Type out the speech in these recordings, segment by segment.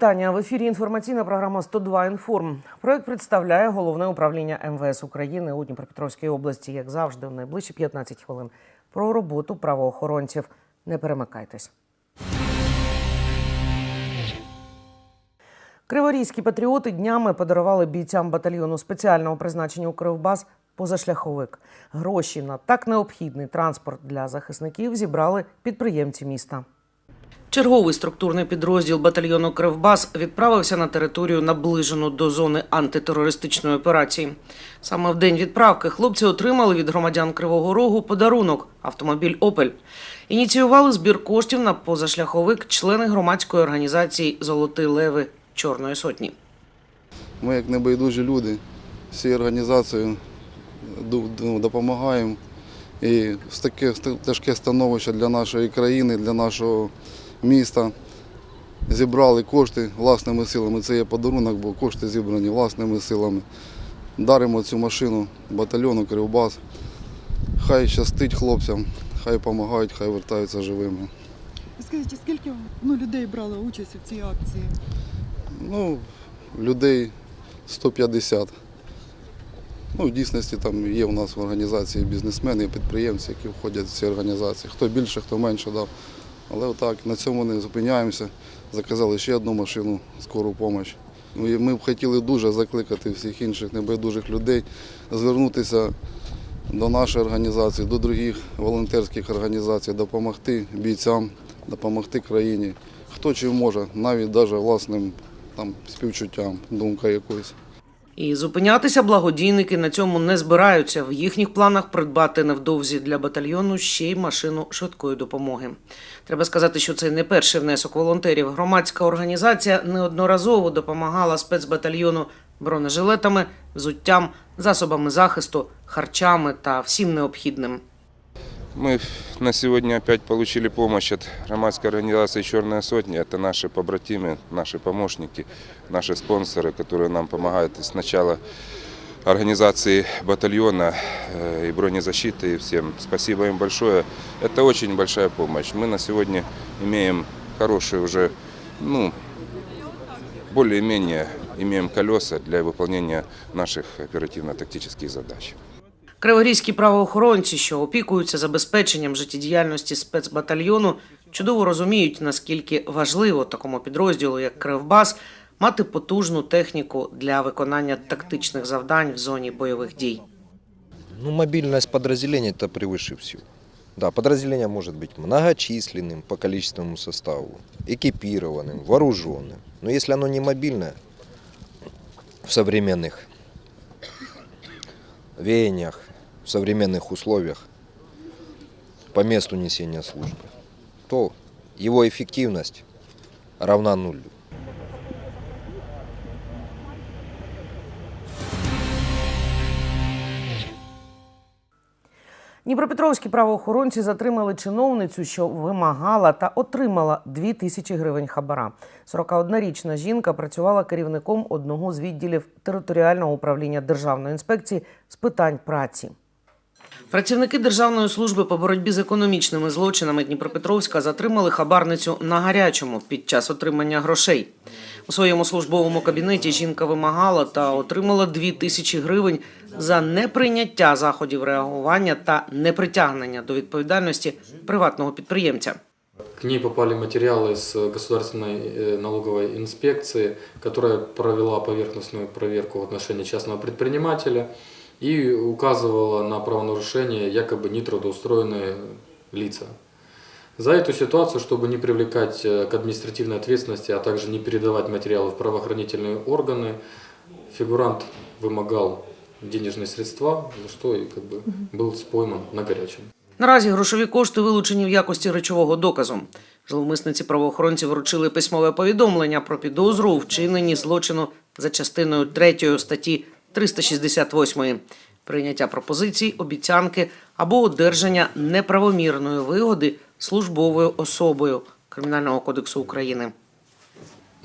Вітання в ефірі. Інформаційна програма «102 інформ. Проект представляє головне управління МВС України у Дніпропетровській області. Як завжди, в найближчі 15 хвилин про роботу правоохоронців. Не перемикайтесь. Криворізькі патріоти днями подарували бійцям батальйону спеціального призначення у Кривбас позашляховик. Гроші на так необхідний транспорт для захисників зібрали підприємці міста. Черговий структурний підрозділ батальйону Кривбас відправився на територію, наближену до зони антитерористичної операції. Саме в день відправки хлопці отримали від громадян Кривого Рогу подарунок автомобіль Опель. Ініціювали збір коштів на позашляховик члени громадської організації Золоті леви Чорної сотні. Ми, як небайдужі люди, всі організацією ду- допомагаємо. І таке тяжке становище для нашої країни, для нашого міста. Зібрали кошти власними силами. Це є подарунок, бо кошти зібрані власними силами. Даримо цю машину батальйону Кривбас. Хай щастить хлопцям, хай допомагають, хай вертаються живими. Скажіть, скільки ну, людей брали участь у цій акції? Ну, людей 150. Ну, в дійсності там є у нас в організації бізнесмени, підприємці, які входять в ці організації. Хто більше, хто менше дав. Але отак, на цьому не зупиняємося. Заказали ще одну машину, скору допомогу. Ну, Ми б хотіли дуже закликати всіх інших небайдужих людей звернутися до нашої організації, до других волонтерських організацій, допомогти бійцям, допомогти країні. Хто чим може, навіть навіть власним там, співчуттям, думкою якоюсь. І зупинятися благодійники на цьому не збираються. В їхніх планах придбати невдовзі для батальйону ще й машину швидкої допомоги. Треба сказати, що це не перший внесок волонтерів. Громадська організація неодноразово допомагала спецбатальйону бронежилетами, взуттям, засобами захисту, харчами та всім необхідним. Мы на сегодня опять получили помощь от громадской организации «Черная сотня». Это наши побратимы, наши помощники, наши спонсоры, которые нам помогают с начала организации батальона э, и бронезащиты. И всем спасибо им большое. Это очень большая помощь. Мы на сегодня имеем хорошие уже, ну, более-менее имеем колеса для выполнения наших оперативно-тактических задач. Криворізькі правоохоронці, що опікуються забезпеченням життєдіяльності спецбатальйону, чудово розуміють, наскільки важливо такому підрозділу, як Кривбас, мати потужну техніку для виконання тактичних завдань в зоні бойових дій. Ну, мобильность подразделений это превыше всего. Да, подразделение может быть многочисленным по количественному составу, экипированным, вооруженным. Но если оно не мобильное, в современных веяниях, в современных условиях, по месту несения службы, то его эффективность равна нулю. Дніпропетровські правоохоронці затримали чиновницю, що вимагала та отримала 2 тисячі гривень хабара. 41-річна жінка працювала керівником одного з відділів територіального управління Державної інспекції з питань праці. Працівники Державної служби по боротьбі з економічними злочинами Дніпропетровська затримали хабарницю на гарячому під час отримання грошей. У своєму службовому кабінеті жінка вимагала та отримала 2 тисячі гривень за неприйняття заходів реагування та непритягнення до відповідальності приватного підприємця. К ней попали материалы с Государственной э, налоговой инспекции, которая провела поверхностную проверку в отношении частного предпринимателя и указывала на правонарушение якобы нетрудоустроенные лица. За эту ситуацию, чтобы не привлекать э, к административной ответственности, а также не передавать материалы в правоохранительные органы, фигурант вымогал денежные средства, за что и как бы был спойман на горячем. Наразі грошові кошти вилучені в якості речового доказу. Зловмисниці правоохоронці вручили письмове повідомлення про підозру у вчиненні злочину за частиною 3 статті 368 прийняття пропозицій, обіцянки або одержання неправомірної вигоди службовою особою Кримінального кодексу України.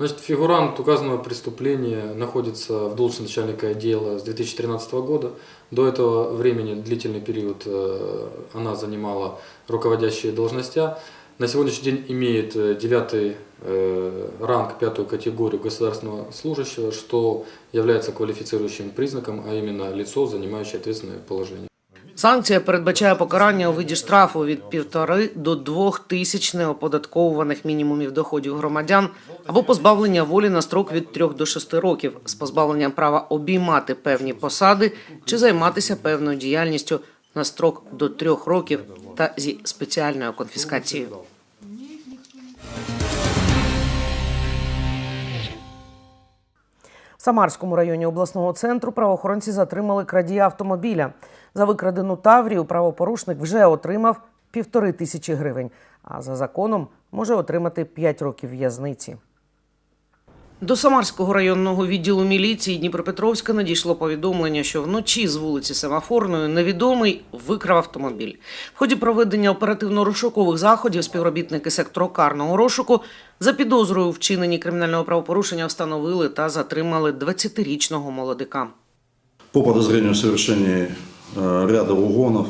Значит, фигурант указанного преступления находится в должности начальника отдела с 2013 года. До этого времени, длительный период, э, она занимала руководящие должности. на сегодняшний день имеет э, девятый э, ранг, пятую категорию государственного служащего, что является квалифицирующим признаком, а именно лицо, занимающее ответственное положение. Санкція передбачає покарання у виді штрафу від півтори до двох тисяч неоподатковуваних мінімумів доходів громадян або позбавлення волі на строк від трьох до шести років з позбавленням права обіймати певні посади чи займатися певною діяльністю на строк до трьох років та зі спеціальною конфіскацією. В Самарському районі обласного центру правоохоронці затримали крадія автомобіля. За викрадену Таврію правопорушник вже отримав півтори тисячі гривень, а за законом може отримати 5 років в'язниці. До Самарського районного відділу міліції Дніпропетровська надійшло повідомлення, що вночі з вулиці Семафорної невідомий викрав автомобіль. В ході проведення оперативно-розшукових заходів співробітники сектору карного розшуку за підозрою у вчиненні кримінального правопорушення встановили та затримали 20-річного молодика. По подозрению в совершении э, ряда угонов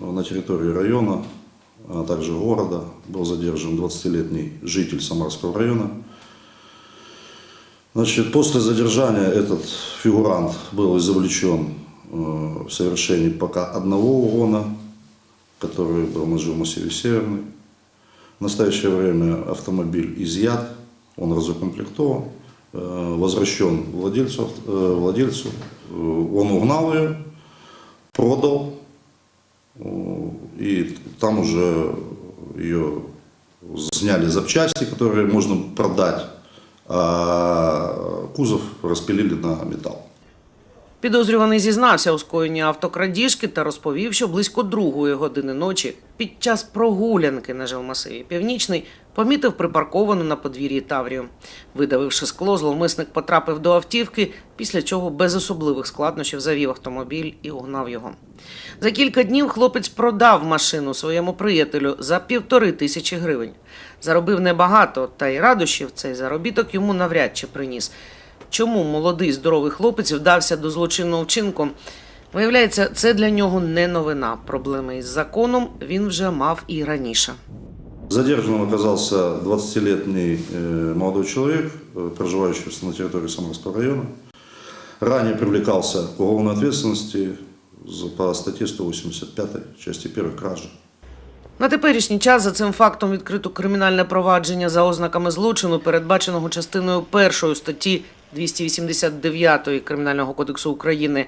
э, на территории района, а также города, был задержан 20-летний житель Самарского района. Значит, после задержания этот фигурант был извлечен э, в совершении пока одного угона, который был на жилмассиве Северный. В настоящее время автомобиль изъят, он разукомплектован, э, возвращен владельцу, э, владельцу. Он угнал ее, продал, и там уже ее сняли запчасти, которые можно продать, кузов распилили на металл. Підозрюваний зізнався у скоєнні автокрадіжки та розповів, що близько другої години ночі під час прогулянки на жилмасиві Північний помітив припарковану на подвір'ї Таврію. Видавивши скло, зловмисник потрапив до автівки, після чого без особливих складнощів завів автомобіль і угнав його. За кілька днів хлопець продав машину своєму приятелю за півтори тисячі гривень. Заробив небагато, та й радощів цей заробіток йому навряд чи приніс Чому молодий здоровий хлопець вдався до злочинного вчинку? Виявляється, це для нього не новина. Проблеми із законом він вже мав і раніше. Задержанным оказался 20-летний э, молодой человек, э, проживающий на территории Самарского района. Ранее привлекался к уголовной ответственности за- по статье 185 части 1 кражи. На теперішній час за цим фактом відкрито кримінальне провадження за ознаками злочину, передбаченого частиною першої статті 289 Кримінального кодексу України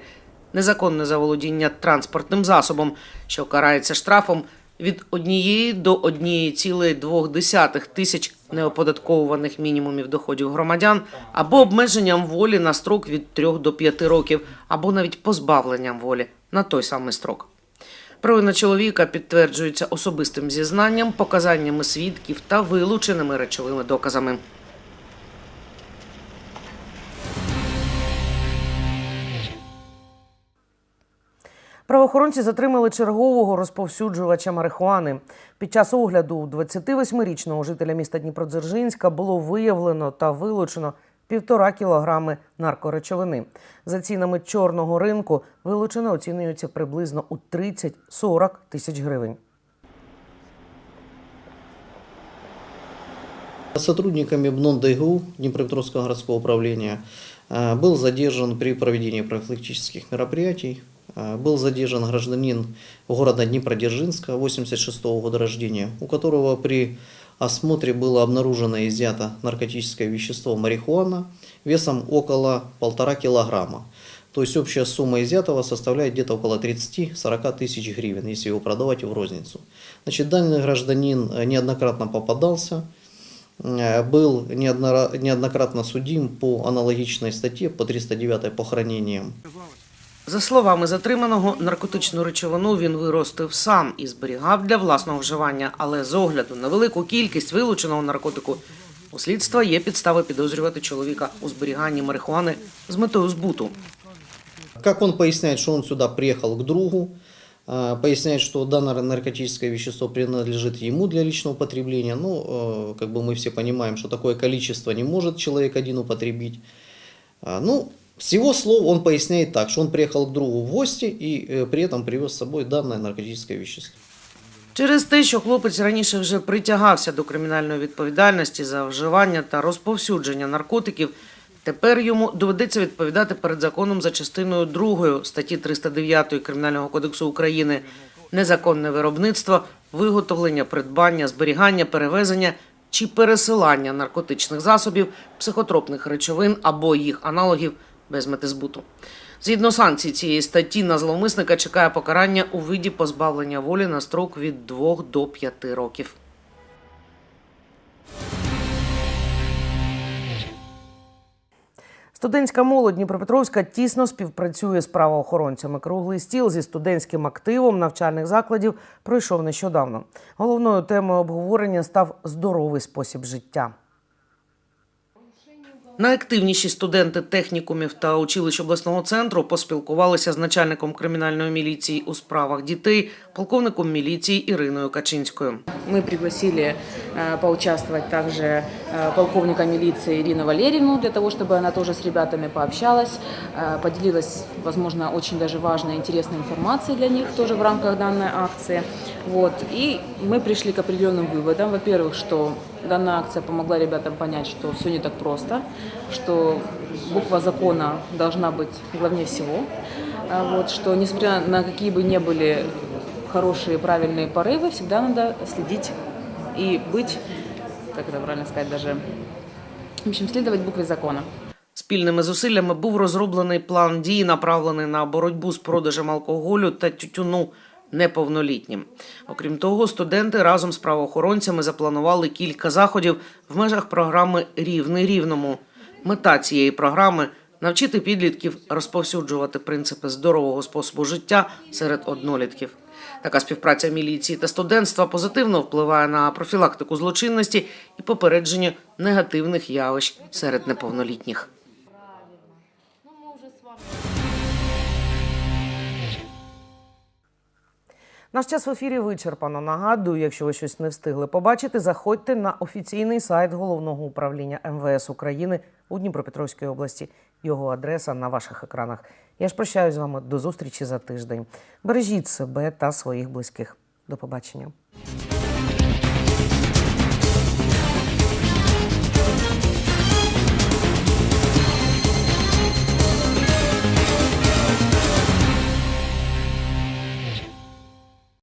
незаконне заволодіння транспортним засобом, що карається штрафом від 1 до 1,2 тисяч неоподатковуваних мінімумів доходів громадян або обмеженням волі на строк від 3 до 5 років, або навіть позбавленням волі на той самий строк. Провина чоловіка підтверджується особистим зізнанням, показаннями свідків та вилученими речовими доказами. Правоохоронці затримали чергового розповсюджувача марихуани. Під час огляду у 28-річного жителя міста Дніпродзержинська було виявлено та вилучено півтора кілограми наркоречовини. За цінами чорного ринку вилучено оцінюється приблизно у 30-40 тисяч гривень. Сотрудниками БНОН ДГУ Днепропетровского городского управления э, был задержан при проведении профилактических мероприятий. Э, Был задержан гражданин города Днепродзержинска 86 года рождения, у которого при осмотре было обнаружено изъято наркотическое вещество марихуана весом около полтора килограмма. То есть общая сумма изъятого составляет где-то около 30-40 тысяч гривен, если его продавать в розницу. Значит, данный гражданин э, неоднократно попадался, э, был неоднократно судим по аналогичной статье, по 309 по хранениям. За словами затриманого, наркотичну речовину він виростив сам і зберігав для власного вживання, але з огляду на велику кількість вилученого наркотику у слідства є підстави підозрювати чоловіка у зберіганні марихуани з метою збуту. Как он поясняет, что он сюда приехал к другу, э, поясняет, что данное наркотическое вещество принадлежит ему для личного употребления. Ну, э, как бы мы все понимаем, что такое количество не может человек один употребить. А, Ну, с его слов он поясняет так, что он приехал к другу в гости и э, при этом привез с собой данное наркотическое вещество. Через те, що хлопець раніше вже притягався до кримінальної відповідальності за вживання та розповсюдження наркотиків, тепер йому доведеться відповідати перед законом за частиною 2 статті 309 Кримінального кодексу України незаконне виробництво, виготовлення, придбання, зберігання, перевезення чи пересилання наркотичних засобів, психотропних речовин або їх аналогів без мети збуту. Згідно санкцій цієї статті на зловмисника чекає покарання у виді позбавлення волі на строк від 2 до 5 років. Студентська молодь Дніпропетровська тісно співпрацює з правоохоронцями. Круглий стіл зі студентським активом навчальних закладів пройшов нещодавно. Головною темою обговорення став здоровий спосіб життя. Найактивніші студенти технікумів та училищ обласного центру поспілкувалися з начальником кримінальної міліції у справах дітей, полковником міліції Іриною Качинською. Мы пригласили э, поучаствовать также э, полковника милиции Ирину Валерьевну, для того, чтобы она тоже с ребятами пообщалась, э, поделилась, возможно, очень даже важной, интересной информацией для них тоже в рамках данной акции. Вот. И мы пришли к определенным выводам. Во-первых, что данная акция помогла ребятам понять, что все не так просто, что буква закона должна быть главнее всего. А Вот, что несмотря на какие бы ни были хорошие, правильные порывы, всегда надо следить и быть, как это правильно сказать, даже, в общем, следовать букве закона. Спільними зусиллями був розроблений план дій, направлений на боротьбу з продажем алкоголю та тютюну неповнолітнім. Окрім того, студенти разом з правоохоронцями запланували кілька заходів в межах програми Рівний рівному. Мета цієї програми навчити підлітків розповсюджувати принципи здорового способу життя серед однолітків. Така співпраця міліції та студентства позитивно впливає на профілактику злочинності і попередження негативних явищ серед неповнолітніх. Наш час в ефірі вичерпано. Нагадую, якщо ви щось не встигли побачити, заходьте на офіційний сайт головного управління МВС України у Дніпропетровській області. Його адреса на ваших екранах. Я ж прощаюсь з вами до зустрічі за тиждень. Бережіть себе та своїх близьких. До побачення.